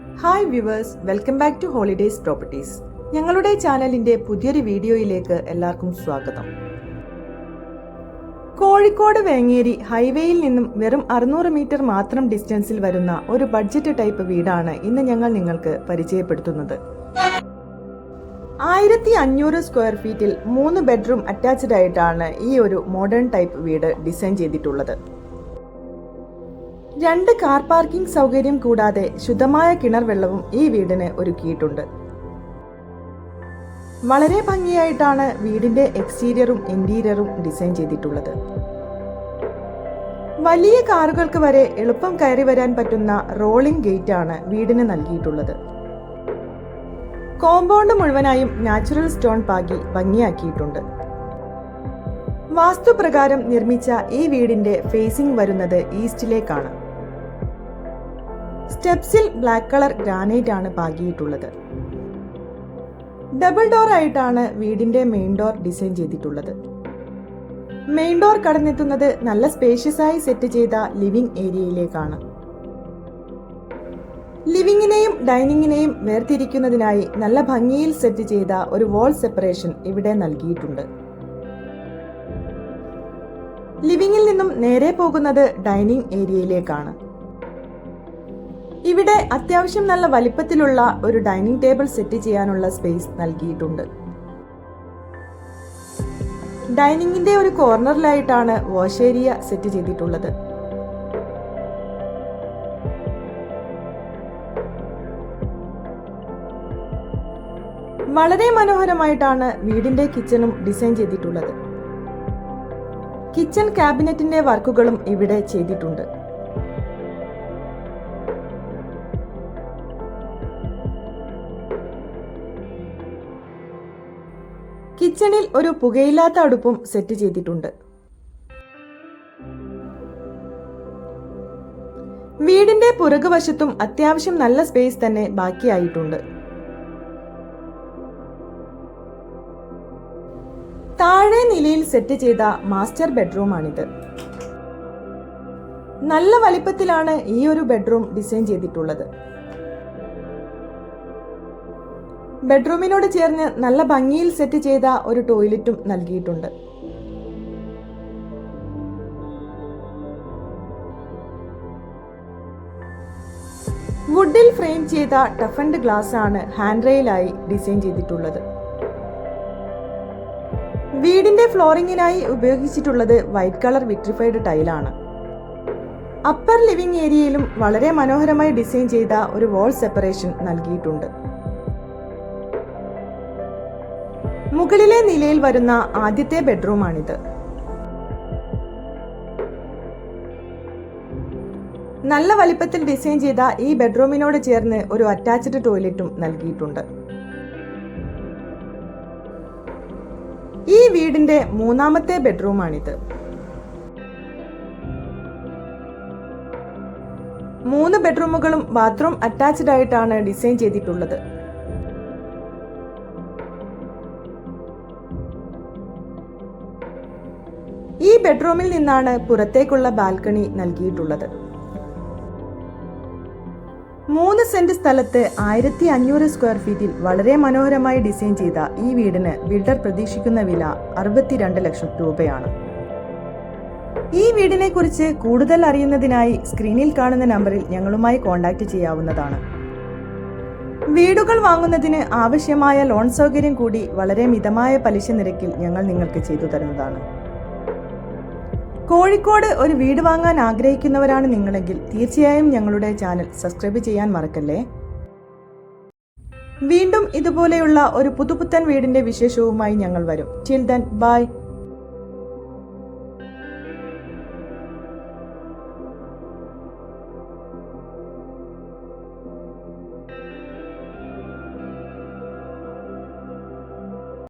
Hi viewers welcome back to holidays properties ഞങ്ങളുടെ ചാനലിന്റെ പുതിയൊരു വീഡിയോയിലേക്ക് എല്ലാവർക്കും സ്വാഗതം. കോഴിക്കോട് വേങ്ങേരി ഹൈവേയിൽ നിന്നും വെറും അറുന്നൂറ് മീറ്റർ മാത്രം ഡിസ്റ്റൻസിൽ വരുന്ന ഒരു ബഡ്ജറ്റ് ടൈപ്പ് വീടാണ് ഇന്ന് ഞങ്ങൾ നിങ്ങൾക്ക് പരിചയപ്പെടുത്തുന്നത്. ആയിരത്തി അഞ്ഞൂറ് സ്ക്വയർ ഫീറ്റിൽ മൂന്ന് ബെഡ്റൂം അറ്റാച്ച്ഡ് ആയിട്ടാണ് ഈ ഒരു മോഡേൺ ടൈപ്പ് വീട് ഡിസൈൻ ചെയ്തിട്ടുള്ളത്. രണ്ട് കാർ പാർക്കിംഗ് സൗകര്യം കൂടാതെ ശുദ്ധമായ കിണർ വെള്ളവും ഈ വീടിന് ഒരുക്കിയിട്ടുണ്ട്. വളരെ ഭംഗിയായിട്ടാണ് വീടിന്റെ എക്സ്റ്റീരിയറും ഇന്റീരിയറും ഡിസൈൻ ചെയ്തിട്ടുള്ളത്. വലിയ കാറുകൾക്ക് വരെ എളുപ്പം കയറി വരാൻ പറ്റുന്ന റോളിംഗ് ഗേറ്റ് ആണ് വീടിന് നൽകിയിട്ടുള്ളത്. കോമ്പൗണ്ട് മുഴുവനായും നാച്ചുറൽ സ്റ്റോൺ പാകി ഭംഗിയാക്കിയിട്ടുണ്ട്. വാസ്തുപ്രകാരം നിർമ്മിച്ച ഈ വീടിന്റെ ഫേസിംഗ് വരുന്നത് ഈസ്റ്റിലേക്കാണ്. സ്റ്റെപ്സിൽ ബ്ലാക്ക് കളർ ഗ്രാനൈറ്റ് ആണ് പാകിയിട്ടുള്ളത്. ഡബിൾ ഡോർ ആയിട്ടാണ് വീടിന്റെ മെയിൻ ഡോർ ഡിസൈൻ ചെയ്തിട്ടുള്ളത്. മെയിൻ ഡോർ കടന്നെത്തുന്നത് നല്ല സ്പേഷ്യസ് ആയി സെറ്റ് ചെയ്ത ലിവിംഗ് ഏരിയയിലേക്കാണ്. ലിവിങ്ങിനെയും ഡൈനിങ്ങിനെയും വേർതിരിക്കുന്നതിനായി നല്ല ഭംഗിയിൽ സെറ്റ് ചെയ്ത ഒരു വാൾ സെപ്പറേഷൻ ഇവിടെ നൽകിയിട്ടുണ്ട്. ലിവിങ്ങിൽ നിന്നും നേരെ പോകുന്നത് ഡൈനിങ് ഏരിയയിലേക്കാണ്. ഇവിടെ അത്യാവശ്യം നല്ല വലിപ്പത്തിലുള്ള ഒരു ഡൈനിങ് ടേബിൾ സെറ്റ് ചെയ്യാനുള്ള സ്പേസ് നൽകിയിട്ടുണ്ട്. ഡൈനിങ്ങിന്റെ ഒരു കോർണറിലായിട്ടാണ് വാഷ് ഏരിയ സെറ്റ് ചെയ്തിട്ടുള്ളത്. വളരെ മനോഹരമായിട്ടാണ് വീടിന്റെ കിച്ചണും ഡിസൈൻ ചെയ്തിട്ടുള്ളത്. കിച്ചൺ ക്യാബിനറ്റിന്റെ വർക്കുകളും ഇവിടെ ചെയ്തിട്ടുണ്ട്. കിച്ചണിൽ ഒരു പുകയില്ലാത്ത അടുപ്പും സെറ്റ് ചെയ്തിട്ടുണ്ട്. വീടിന്റെ പുറകുവശത്തും അത്യാവശ്യം നല്ല സ്പേസ് തന്നെ ബാക്കിയായിട്ടുണ്ട്. താഴെ നിലയിൽ സെറ്റ് ചെയ്ത മാസ്റ്റർ ബെഡ്റൂമാണിത് നല്ല വലിപ്പത്തിലാണ് ഈ ഒരു ബെഡ്റൂം ഡിസൈൻ ചെയ്തിട്ടുള്ളത്. ബെഡ്റൂമിനോട് ചേർന്ന് നല്ല ഭംഗിയിൽ സെറ്റ് ചെയ്ത ഒരു ടോയ്ലറ്റും നൽകിയിട്ടുണ്ട്. വുഡിൽ ഫ്രെയിം ചെയ്ത ടഫൻഡ് ഗ്ലാസ് ആണ് ഹാൻഡ് റെയിലായി ഡിസൈൻ ചെയ്തിട്ടുള്ളത്. വീടിന്റെ ഫ്ലോറിങ്ങിനായി ഉപയോഗിച്ചിട്ടുള്ളത് വൈറ്റ് കളർ വിട്രിഫൈഡ് ടൈലാണ്. അപ്പർ ലിവിംഗ് ഏരിയയിലും വളരെ മനോഹരമായി ഡിസൈൻ ചെയ്ത ഒരു വാൾ സെപ്പറേഷൻ നൽകിയിട്ടുണ്ട്. മുകളിലെ നിലയിൽ വരുന്ന ആദ്യത്തെ ബെഡ്റൂമാണിത്. നല്ല വലിപ്പത്തിൽ ഡിസൈൻ ചെയ്ത ഈ ബെഡ്റൂമിനോട് ചേർന്ന് ഒരു അറ്റാച്ച്ഡ് ടോയ്ലറ്റും നൽകിയിട്ടുണ്ട്. ഈ വീടിന്റെ മൂന്നാമത്തെ ബെഡ്റൂമാണിത്. മൂന്ന് ബെഡ്റൂമുകളും ബാത്റൂം അറ്റാച്ച്ഡ് ആയിട്ടാണ് ഡിസൈൻ ചെയ്തിട്ടുള്ളത്. ഈ ബെഡ്റൂമിൽ നിന്നാണ് പുറത്തേക്കുള്ള ബാൽക്കണി നൽകിയിട്ടുള്ളത്. മൂന്ന് സെന്റ് സ്ഥലത്ത് ആയിരത്തി അഞ്ഞൂറ് സ്ക്വയർ ഫീറ്റിൽ വളരെ മനോഹരമായി ഡിസൈൻ ചെയ്ത ഈ വീടിന് ബിൽഡർ പ്രതീക്ഷിക്കുന്ന വില അറുപത്തിരണ്ട് ലക്ഷം രൂപയാണ്. ഈ വീടിനെ കുറിച്ച് കൂടുതൽ അറിയുന്നതിനായി സ്ക്രീനിൽ കാണുന്ന നമ്പറിൽ ഞങ്ങളുമായി കോൺടാക്ട് ചെയ്യാവുന്നതാണ്. വീടുകൾ വാങ്ങുന്നതിന് ആവശ്യമായ ലോൺ സൗകര്യം കൂടി വളരെ മിതമായ പലിശ നിരക്കിൽ ഞങ്ങൾ നിങ്ങൾക്ക് ചെയ്തു തരുന്നതാണ്. കോഴിക്കോട് ഒരു വീട് വാങ്ങാൻ ആഗ്രഹിക്കുന്നവരാണ് നിങ്ങളെങ്കിൽ തീർച്ചയായും ഞങ്ങളുടെ ചാനൽ സബ്സ്ക്രൈബ് ചെയ്യാൻ മറക്കല്ലേ? വീണ്ടും ഇതുപോലെയുള്ള ഒരു പുതുപുത്തൻ വീടിന്റെ വിശേഷവുമായി ഞങ്ങൾ വരും. ചിൽ ദൻ ബൈ